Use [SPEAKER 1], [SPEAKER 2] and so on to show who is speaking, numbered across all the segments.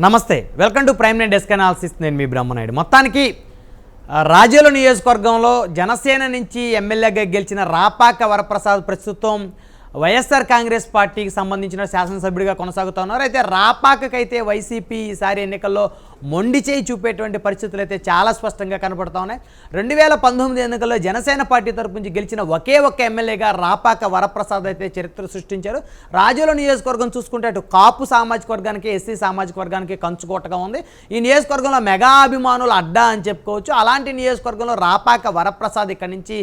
[SPEAKER 1] నమస్తే welcome to prime nine desk analysis. నేను మీ బ్రహ్మనాయుడు. మొత్తానికి రాజోలు నియోజకవర్గంలో జనసేన నుంచి ఎమ్మెల్యేగా గెలిచిన రాపాక వరప్రసాద్ ప్రస్తుతం వైఎస్ఆర్ కాంగ్రెస్ పార్టీకి సంబంధించిన శాసనసభ్యుడిగా కొనసాగుతూ ఉన్నారు అయితే రాపాకకైతే వైసీపీ ఈసారి ఎన్నికల్లో మొండి చేయి చూపేటువంటి పరిస్థితులు అయితే చాలా స్పష్టంగా కనపడుతూ ఉన్నాయి రెండు వేల పంతొమ్మిది ఎన్నికల్లో జనసేన పార్టీ తరపు నుంచి గెలిచిన ఒకే ఒక్క ఎమ్మెల్యేగా రాపాక వరప్రసాద్ అయితే చరిత్ర సృష్టించారు. రాజుల నియోజకవర్గం చూసుకుంటే అటు కాపు సామాజిక వర్గానికి ఎస్సీ సామాజిక వర్గానికి కంచుకోటగా ఉంది. ఈ నియోజకవర్గంలో మెగా అభిమానులు అడ్డా అని చెప్పుకోవచ్చు. అలాంటి నియోజకవర్గంలో రాపాక వరప్రసాద్ ఇక్కడి నుంచి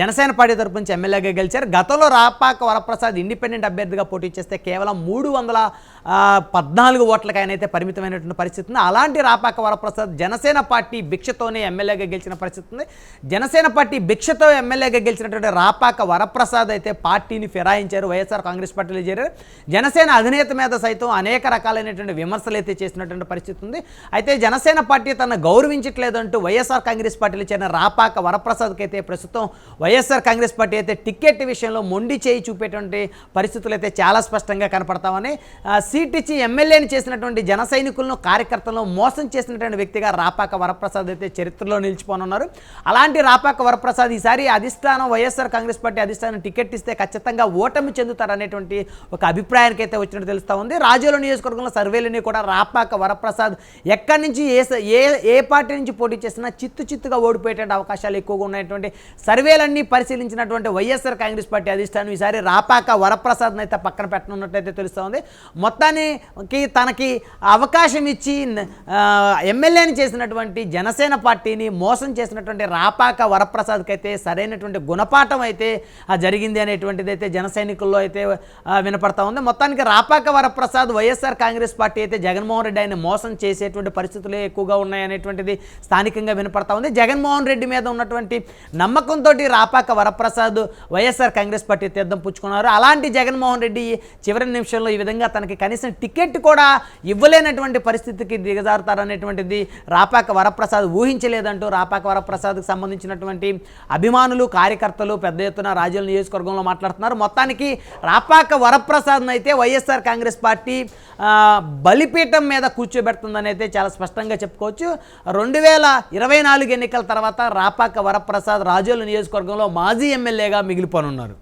[SPEAKER 1] జనసేన పార్టీ తరపు నుంచి ఎమ్మెల్యేగా గెలిచారు. గతంలో రాపాక వరప్రసాద్ ప్రసాద్ ఇండిపెండెంట్ అభ్యర్థిగా పోటీ చేస్తే కేవలం మూడు వందల పద్నాలుగు ఓట్లకి ఆయన అయితే పరిమితమైనటువంటి పరిస్థితి ఉంది. అలాంటి రాపాక వరప్రసాద్ జనసేన పార్టీ భిక్షతోనే ఎమ్మెల్యేగా గెలిచిన పరిస్థితి ఉంది. జనసేన పార్టీ భిక్షతో ఎమ్మెల్యేగా గెలిచినటువంటి రాపాక వరప్రసాద్ అయితే పార్టీని ఫిరాయించారు. వైఎస్ఆర్ కాంగ్రెస్ పార్టీలో చేరారు. జనసేన అధినేత మీద సైతం అనేక రకాలైనటువంటి విమర్శలు అయితే చేసినటువంటి పరిస్థితి ఉంది. అయితే జనసేన పార్టీ తన గౌరవించట్లేదంటూ వైఎస్ఆర్ కాంగ్రెస్ పార్టీలో చేరిన రాపాక వరప్రసాద్కి అయితే ప్రస్తుతం వైఎస్ఆర్ కాంగ్రెస్ పార్టీ అయితే టికెట్ విషయంలో మొండి చేయి చూపేటువంటి పరిస్థితులు అయితే చాలా స్పష్టంగా కనపడతామని ఆ, సీట్ ఇచ్చి ఎమ్మెల్యేని చేసినటువంటి జన సైనికులను కార్యకర్తలను మోసం చేసినటువంటి వ్యక్తిగా రాపాక వరప్రసాద్ అయితే చరిత్రలో నిలిచిపోనున్నారు. అలాంటి రాపాక వరప్రసాద్ ఈసారి అధిష్టానం వైఎస్ఆర్ కాంగ్రెస్ పార్టీ అధిష్టానం టికెట్ ఇస్తే ఖచ్చితంగా ఓటమి చెందుతారనేటువంటి ఒక అభిప్రాయానికి అయితే వచ్చినట్టు తెలుస్తూ ఉంది. రాజోలు నియోజకవర్గంలో సర్వేలని కూడా రాపాక వరప్రసాద్ ఎక్కడి నుంచి ఏ ఏ ఏ పార్టీ నుంచి పోటీ చేసినా చిత్తు చిత్తుగా ఓడిపోయేటువంటి అవకాశాలు ఎక్కువగా ఉన్నటువంటి సర్వేలన్నీ పరిశీలించినటువంటి వైఎస్ఆర్ కాంగ్రెస్ పార్టీ అధిష్టానం ఈసారి రాపాక వరప్రసాద్ని అయితే పక్కన పెట్టనున్నట్టయితే తెలుస్తుంది. మొత్తానికి తనకి అవకాశం ఇచ్చి ఎమ్మెల్యేని చేసినటువంటి జనసేన పార్టీని మోసం చేసినటువంటి రాపాక వరప్రసాద్కి అయితే సరైనటువంటి గుణపాఠం అయితే జరిగింది అనేటువంటిది అయితే జన సైనికుల్లో అయితే వినపడతా ఉంది. మొత్తానికి Rapaka Varaprasad YSR Congress party అయితే జగన్మోహన్ రెడ్డి ఆయన మోసం చేసేటువంటి పరిస్థితులే ఎక్కువగా ఉన్నాయనేటువంటిది స్థానికంగా వినపడతా ఉంది. జగన్మోహన్ రెడ్డి మీద ఉన్నటువంటి నమ్మకంతో Rapaka Varaprasad YSR Congress party తీర్థం పుచ్చుకున్నారు. అలాంటి జగన్మోహన్ రెడ్డి చివరి నిమిషంలో ఈ విధంగా తనకి కనీసం టికెట్ కూడా ఇవ్వలేనటువంటి పరిస్థితికి దిగజారుతారనేటువంటిది రాపాక వరప్రసాద్ ఊహించలేదంటూ రాపాక వరప్రసాద్కి సంబంధించినటువంటి అభిమానులు కార్యకర్తలు పెద్ద ఎత్తున రాజుల నియోజకవర్గంలో మాట్లాడుతున్నారు. మొత్తానికి రాపాక వరప్రసాద్ను అయితే వైఎస్ఆర్ కాంగ్రెస్ పార్టీ బలిపీఠం మీద కూర్చోబెడుతుందని అయితే చాలా స్పష్టంగా చెప్పుకోవచ్చు. రెండు వేల ఇరవై నాలుగు ఎన్నికల తర్వాత రాపాక వరప్రసాద్ రాజోల నియోజకవర్గంలో మాజీ ఎమ్మెల్యేగా మిగిలిపోనున్నారు.